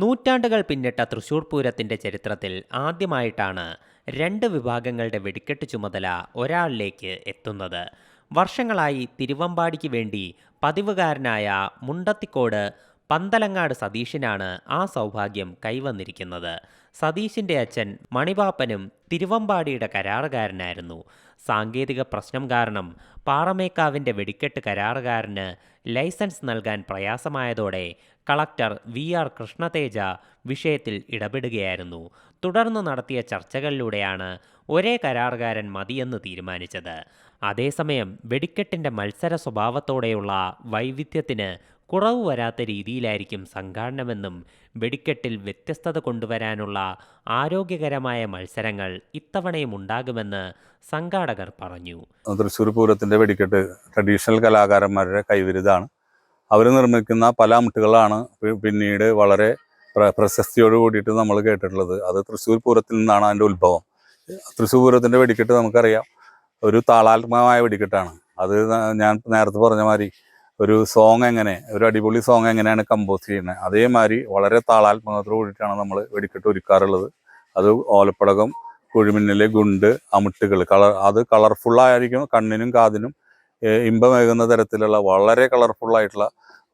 നൂറ്റാണ്ടുകൾ പിന്നിട്ട തൃശൂർ പൂരത്തിന്റെ ചരിത്രത്തിൽ ആദ്യമായിട്ടാണ് രണ്ട് വിഭാഗങ്ങളുടെ വെടിക്കെട്ട് ചുമതല ഒരാളിലേക്ക് എത്തുന്നത്. വർഷങ്ങളായി തിരുവമ്പാടിക്ക് വേണ്ടി പതിവുകാരനായ മുണ്ടത്തിക്കോട് പന്തലങ്ങാട് സതീഷിനാണ് ആ സൗഭാഗ്യം കൈവന്നിരിക്കുന്നത്. സതീഷിന്റെ അച്ഛൻ മണിപാപ്പനും തിരുവമ്പാടിയുടെ കരാറുകാരനായിരുന്നു. സാങ്കേതിക പ്രശ്നം കാരണം പാറമേക്കാവിന്റെ വെടിക്കെട്ട് കരാറുകാരന് ലൈസൻസ് നൽകാൻ പ്രയാസമായതോടെ കളക്ടർ വി ആർ കൃഷ്ണതേജ വിഷയത്തിൽ ഇടപെടുകയായിരുന്നു. തുടർന്ന് നടത്തിയ ചർച്ചകളിലൂടെയാണ് ഒരേ കരാറുകാരൻ മതിയെന്ന് തീരുമാനിച്ചത്. അതേസമയം വെടിക്കെട്ടിന്റെ മത്സര സ്വഭാവത്തോടെയുള്ള വൈവിധ്യത്തിന് കുറവ് വരാത്ത രീതിയിലായിരിക്കും സംഘാടനമെന്നും വെടിക്കെട്ടിൽ വ്യത്യസ്തത കൊണ്ടുവരാനുള്ള ആരോഗ്യകരമായ മത്സരങ്ങൾ ഇത്തവണയും ഉണ്ടാകുമെന്ന് സംഘാടകർ പറഞ്ഞു. തൃശ്ശൂർ പൂരത്തിന്റെ വെടിക്കെട്ട് ട്രഡീഷണൽ കലാകാരന്മാരുടെ കൈവിരുതാണ്. അവർ നിർമ്മിക്കുന്ന പല മുട്ടുകളാണ് പിന്നീട് വളരെ പ്ര- പ്രശസ്തിയോട് കൂടിയിട്ട് നമ്മൾ കേട്ടിട്ടുള്ളത്. അത് തൃശ്ശൂർ പൂരത്തിൽ നിന്നാണ് അതിന്റെ ഉത്ഭവം. തൃശ്ശൂർ പൂരത്തിന്റെ വെടിക്കെട്ട് നമുക്കറിയാം. ഒരു താളാത്മകമായ വെടിക്കെട്ടാണ്. അത് ഞാൻ നേരത്തെ പറഞ്ഞ മാതിരി ഒരു സോങ് എങ്ങനെ ഒരു അടിപൊളി സോങ് എങ്ങനെയാണ് കമ്പോസ് ചെയ്യുന്നത്? അതേമാതിരി വളരെ താളാത്മകത്തോട് കൂടിയിട്ടാണ് നമ്മൾ വെടിക്കെട്ട് ഒരുക്കാറുള്ളത്. അത് ഓലപ്പടകം കുഴിമിന്നൽ ഗുണ്ട് അമിട്ടുകൾ കളർ അത് കളർഫുള്ളായിരിക്കും കണ്ണിനും കാതിനും ഇമ്പമേകുന്ന തരത്തിലുള്ള വളരെ കളർഫുള്ളായിട്ടുള്ള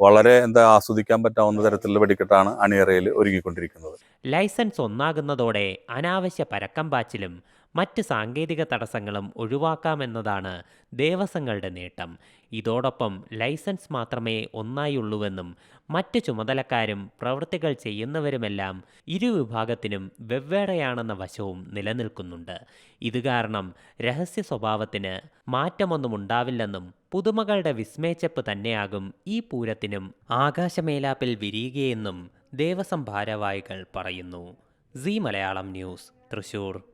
വളരെ എന്താ ആസ്വദിക്കാൻ പറ്റാവുന്ന തരത്തിലുള്ള വെടിക്കെട്ടാണ് അണിയറയിൽ ഒരുങ്ങിക്കൊണ്ടിരിക്കുന്നത് ലൈസൻസ് ഒന്നാകുന്നതോടെ അനാവശ്യ പരക്കം പാച്ചിലും മറ്റ് സാങ്കേതിക തടസ്സങ്ങളും ഒഴിവാക്കാമെന്നതാണ് ദേവസ്വങ്ങളുടെ നേട്ടം. ഇതോടൊപ്പം ലൈസൻസ് മാത്രമേ ഒന്നായുള്ളൂവെന്നും മറ്റ് ചുമതലക്കാരും പ്രവൃത്തികൾ ചെയ്യുന്നവരുമെല്ലാം ഇരുവിഭാഗത്തിനും വെവ്വേറെയാണെന്ന വശവും നിലനിൽക്കുന്നുണ്ട്. ഇത് കാരണം രഹസ്യ സ്വഭാവത്തിന് മാറ്റമൊന്നും ഉണ്ടാവില്ലെന്നും പുതുമകളുടെ വിസ്മയച്ചപ്പ് തന്നെയാകും ഈ പൂരത്തിനും ആകാശമേലാപ്പിൽ വിരിയുകയെന്നും ദേവസ്വം ഭാരവാഹികൾ പറയുന്നു. C Malayalam news Thrissur.